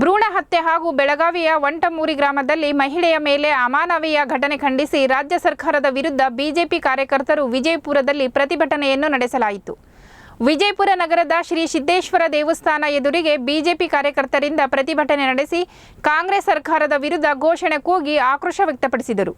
ಭ್ರೂಣ ಹತ್ಯೆ ಹಾಗೂ ಬೆಳಗಾವಿಯ ವಂಟಮೂರಿ ಗ್ರಾಮದಲ್ಲಿ ಮಹಿಳೆಯ ಮೇಲೆ ಅಮಾನವೀಯ ಘಟನೆ ಖಂಡಿಸಿ ರಾಜ್ಯ ಸರ್ಕಾರದ ವಿರುದ್ಧ ಬಿಜೆಪಿ ಕಾರ್ಯಕರ್ತರು ವಿಜಯಪುರದಲ್ಲಿ ಪ್ರತಿಭಟನೆಯನ್ನು ನಡೆಸಲಾಯಿತು. ವಿಜಯಪುರ ನಗರದ ಶ್ರೀ ಸಿದ್ದೇಶ್ವರ ದೇವಸ್ಥಾನ ಎದುರಿಗೆ ಬಿಜೆಪಿ ಕಾರ್ಯಕರ್ತರಿಂದ ಪ್ರತಿಭಟನೆ ನಡೆಸಿ ಕಾಂಗ್ರೆಸ್ ಸರ್ಕಾರದ ವಿರುದ್ಧ ಘೋಷಣೆ ಕೂಗಿ ಆಕ್ರೋಶ ವ್ಯಕ್ತಪಡಿಸಿದರು.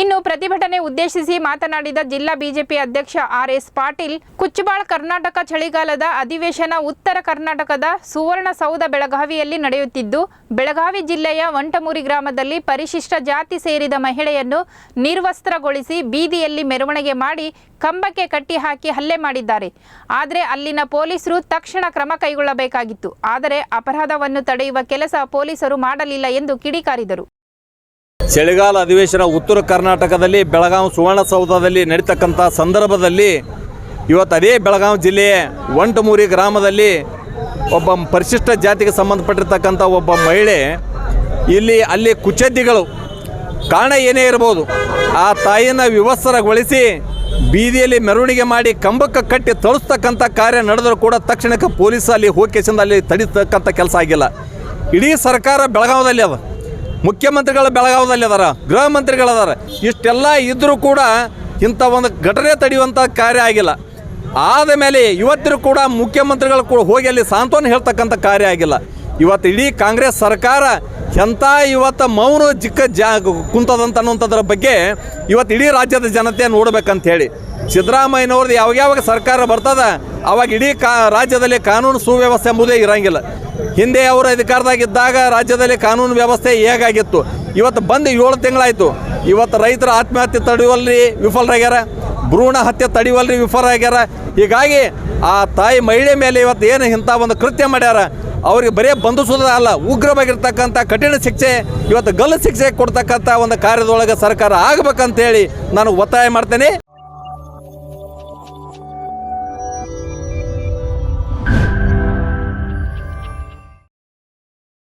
ಇನ್ನು ಪ್ರತಿಭಟನೆ ಉದ್ದೇಶಿಸಿ ಮಾತನಾಡಿದ ಜಿಲ್ಲಾ ಬಿಜೆಪಿ ಅಧ್ಯಕ್ಷ ಆರ್ ಎಸ್ ಪಾಟೀಲ್, ಕುಚ್ಚುಬಾಳ್ ಕರ್ನಾಟಕ ಚಳಿಗಾಲದ ಅಧಿವೇಶನ ಉತ್ತರ ಕರ್ನಾಟಕದ ಸುವರ್ಣಸೌಧ ಬೆಳಗಾವಿಯಲ್ಲಿ ನಡೆಯುತ್ತಿದ್ದು, ಬೆಳಗಾವಿ ಜಿಲ್ಲೆಯ ವಂಟಮೂರಿ ಗ್ರಾಮದಲ್ಲಿ ಪರಿಶಿಷ್ಟ ಜಾತಿ ಸೇರಿದ ಮಹಿಳೆಯನ್ನು ನಿರ್ವಸ್ತ್ರಗೊಳಿಸಿ ಬೀದಿಯಲ್ಲಿ ಮೆರವಣಿಗೆ ಮಾಡಿ ಕಂಬಕ್ಕೆ ಕಟ್ಟಿ ಹಾಕಿ ಹಲ್ಲೆ ಮಾಡಿದ್ದಾರೆ. ಆದರೆ ಅಲ್ಲಿನ ಪೊಲೀಸರು ತಕ್ಷಣ ಕ್ರಮ ಕೈಗೊಳ್ಳಬೇಕಾಗಿತ್ತು. ಆದರೆ ಅಪರಾಧವನ್ನು ತಡೆಯುವ ಕೆಲಸ ಪೊಲೀಸರು ಮಾಡಲಿಲ್ಲ ಎಂದು ಕಿಡಿಕಾರಿದರು. ಚಳಿಗಾಲ ಅಧಿವೇಶನ ಉತ್ತರ ಕರ್ನಾಟಕದಲ್ಲಿ ಬೆಳಗಾವಿ ಸುವರ್ಣಸೌಧದಲ್ಲಿ ನಡೀತಕ್ಕಂಥ ಸಂದರ್ಭದಲ್ಲಿ ಇವತ್ತು ಅದೇ ಬೆಳಗಾವಿ ಜಿಲ್ಲೆಯ ಒಂಟಮೂರಿ ಗ್ರಾಮದಲ್ಲಿ ಒಬ್ಬ ಪರಿಶಿಷ್ಟ ಜಾತಿಗೆ ಸಂಬಂಧಪಟ್ಟಿರ್ತಕ್ಕಂಥ ಒಬ್ಬ ಮಹಿಳೆ ಇಲ್ಲಿ ಅಲ್ಲಿ ಕುಚದ್ದಿಗಳು. ಕಾರಣ ಏನೇ ಇರ್ಬೋದು, ಆ ತಾಯಿಯನ್ನು ವಿವಸ್ತ್ರಗೊಳಿಸಿ ಬೀದಿಯಲ್ಲಿ ಮೆರವಣಿಗೆ ಮಾಡಿ ಕಂಬಕ್ಕೆ ಕಟ್ಟಿ ತಳಿಸ್ತಕ್ಕಂಥ ಕಾರ್ಯ ನಡೆದರೂ ಕೂಡ ತಕ್ಷಣಕ್ಕೆ ಪೊಲೀಸ್ ಅಲ್ಲಿ ಹೋಗಿ ಅಲ್ಲಿ ತಡಿತಕ್ಕಂಥ ಕೆಲಸ ಆಗಿಲ್ಲ. ಇಡೀ ಸರ್ಕಾರ ಬೆಳಗಾವದಲ್ಲಿ ಅದ. ಮುಖ್ಯಮಂತ್ರಿಗಳು ಬೆಳಗಾವದಲ್ಲಿ ಅದಾರ ಗೃಹ ಮಂತ್ರಿಗಳದಾರ, ಇಷ್ಟೆಲ್ಲ ಇದ್ದರೂ ಕೂಡ ಇಂಥ ಒಂದು ಘಟನೆ ತಡೆಯುವಂಥ ಕಾರ್ಯ ಆಗಿಲ್ಲ. ಆದ ಮೇಲೆ ಕೂಡ ಮುಖ್ಯಮಂತ್ರಿಗಳು ಕೂಡ ಹೋಗಿ ಅಲ್ಲಿ ಸಾಂತ್ವನ ಹೇಳ್ತಕ್ಕಂಥ ಕಾರ್ಯ ಆಗಿಲ್ಲ. ಇವತ್ತು ಇಡೀ ಕಾಂಗ್ರೆಸ್ ಸರ್ಕಾರ ಎಂಥ ಇವತ್ತು ಮೌನ ಚಿಕ್ಕ ಜಾ ಕುಂತದಂತ ಅನ್ನುವಂಥದ್ರ ಬಗ್ಗೆ ಇವತ್ತು ಇಡೀ ರಾಜ್ಯದ ಜನತೆ ನೋಡ್ಬೇಕಂತ ಹೇಳಿ. ಸಿದ್ದರಾಮಯ್ಯನವ್ರದ್ದು ಯಾವಾಗ ಯಾವಾಗ ಸರ್ಕಾರ ಬರ್ತದ, ಅವಾಗ ಇಡೀ ಕಾ ರಾಜ್ಯದಲ್ಲಿ ಕಾನೂನು ಸುವ್ಯವಸ್ಥೆ ಎಂಬುದೇ ಇರಂಗಿಲ್ಲ. ಹಿಂದೆ ಅವರು ಅಧಿಕಾರದಾಗಿದ್ದಾಗ ರಾಜ್ಯದಲ್ಲಿ ಕಾನೂನು ವ್ಯವಸ್ಥೆ ಹೇಗಾಗಿತ್ತು? ಇವತ್ತು ಬಂದು ಏಳು ತಿಂಗಳಾಯಿತು. ಇವತ್ತು ರೈತರ ಆತ್ಮಹತ್ಯೆ ತಡೆಯುವಲ್ಲಿ ವಿಫಲರಾಗ್ಯಾರ. ಭ್ರೂಣ ಹತ್ಯೆ ತಡೆಯುವಲ್ಲಿ ವಿಫಲರಾಗ್ಯಾರ. ಹೀಗಾಗಿ ಆ ತಾಯಿ ಮಹಿಳೆ ಮೇಲೆ ಇವತ್ತು ಏನು ಇಂಥ ಒಂದು ಕೃತ್ಯ ಮಾಡ್ಯಾರ? ಅವ್ರಿಗೆ ಬರೀ ಬಂಧಿಸೋದ ಅಲ್ಲ, ಉಗ್ರವಾಗಿರ್ತಕ್ಕಂಥ ಕಠಿಣ ಶಿಕ್ಷೆ, ಇವತ್ತು ಗಲ್ಲು ಶಿಕ್ಷೆ ಕೊಡ್ತಕ್ಕಂಥ ಒಂದು ಕಾರ್ಯದೊಳಗೆ ಸರ್ಕಾರ ಆಗ್ಬೇಕಂತೇಳಿ ನಾನು ಒತ್ತಾಯ ಮಾಡ್ತೇನೆ.